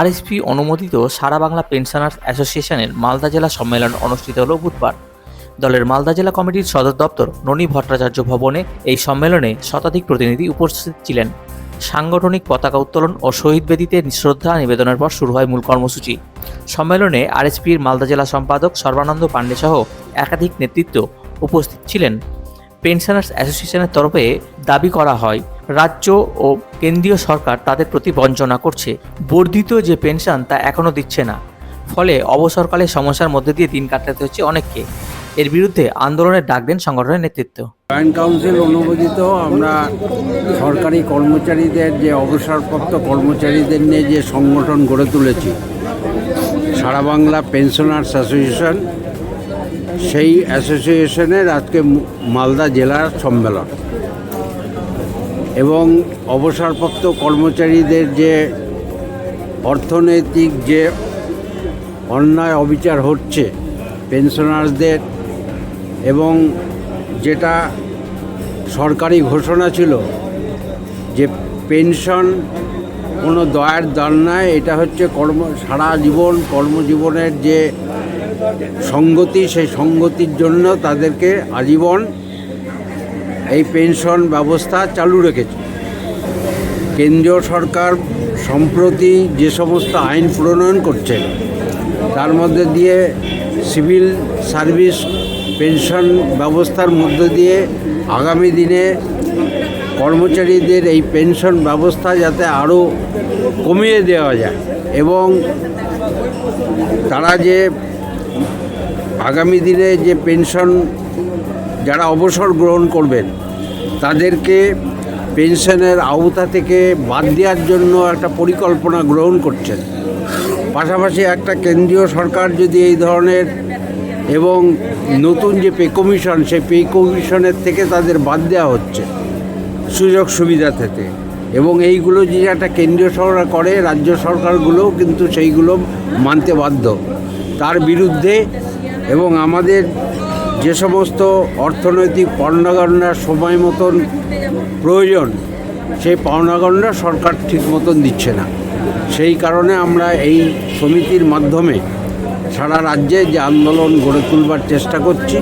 RSP অনুমোদিত সারা Bangla pensioners অ্যাসোসিয়েশনের মালদা জেলা সম্মেলন অনুষ্ঠিত হল বুধবার। দলের মালদা জেলা কমিটির সদর দপ্তর ননী ভট্টাচার্য ভবনে এই সম্মেলনে শতাধিক প্রতিনিধি উপস্থিত ছিলেন। সাংগঠনিক পতাকা উত্তোলন ও শহীদ বেদিতে শ্রদ্ধা নিবেদনের পর শুরু হয় মূল কর্মসূচি। সম্মেলনে আরএসপির মালদা জেলা সম্পাদক সর্বানন্দ পাণ্ডে সহ একাধিক নেতৃত্ব উপস্থিত ছিলেন। পেনশনার্স অ্যাসোসিয়েশনের তরফে দাবি করা হয় রাজ্য ও কেন্দ্রীয় সরকার তাদের প্রতি বঞ্চনা করছে। বর্ধিত যে পেনশন তা এখনও দিচ্ছে না। ফলে অবসরকালে সমস্যার মধ্যে দিয়ে দিন কাটাতে হচ্ছে অনেককে। এর বিরুদ্ধে আন্দোলনের ডাক দেন সংগঠনের নেতৃত্ব। জয়েন্ট কাউন্সিল অনুমোদিত, আমরা সরকারি কর্মচারীদের যে অবসরপ্রাপ্ত কর্মচারীদের নিয়ে যে সংগঠন গড়ে তুলেছি, সারা বাংলা পেনশনার্স অ্যাসোসিয়েশন সেই অ্যাসোসিয়েশনের আজকে মালদা জেলার সম্মেলন। এবং অবসরপ্রাপ্ত কর্মচারীদের যে অর্থনৈতিক যে অন্যায় অবিচার হচ্ছে পেনশনার্সদের এবং যেটা সরকারি ঘোষণা ছিল যে পেনশন কোনো দয়ার দান নয়, এটা হচ্ছে কর্ম, সারা জীবন কর্মজীবনের যে সঙ্গতি, সেই সঙ্গতির জন্য তাদেরকে আজীবন এই পেনশন ব্যবস্থা চালু রেখেছে। কেন্দ্রীয় সরকার সম্প্রতি যে সমস্ত আইন প্রণয়ন করছে, তার মধ্যে দিয়ে সিভিল সার্ভিস পেনশন ব্যবস্থার মধ্য দিয়ে আগামী দিনে কর্মচারীদের এই পেনশন ব্যবস্থা যাতে আরও কমিয়ে দেওয়া যায় এবং তারা যে আগামী দিনে যে পেনশন যারা অবসর গ্রহণ করবেন, তাদেরকে পেনশনের আওতা থেকে বাদ দেওয়ার জন্য একটা পরিকল্পনা গ্রহণ করছেন। পাশাপাশি একটা কেন্দ্রীয় সরকার যদি এই ধরনের এবং নতুন যে পে কমিশন, সেই পে কমিশনের থেকে তাদের বাদ দেওয়া হচ্ছে সুযোগ সুবিধা থেকে এবং এইগুলো যে একটা কেন্দ্রীয় সরকার করে, রাজ্য সরকারগুলোও কিন্তু সেইগুলো মানতে বাধ্য। তার বিরুদ্ধে এবং আমাদের যে সমস্ত অর্থনৈতিক পাওনাগণনার সময় মতন প্রয়োজন, সেই পাওনাগণনা সরকার ঠিক মতন দিচ্ছে না। সেই কারণে আমরা এই সমিতির মাধ্যমে সারা রাজ্যে যে আন্দোলন গড়ে তুলবার চেষ্টা করছি।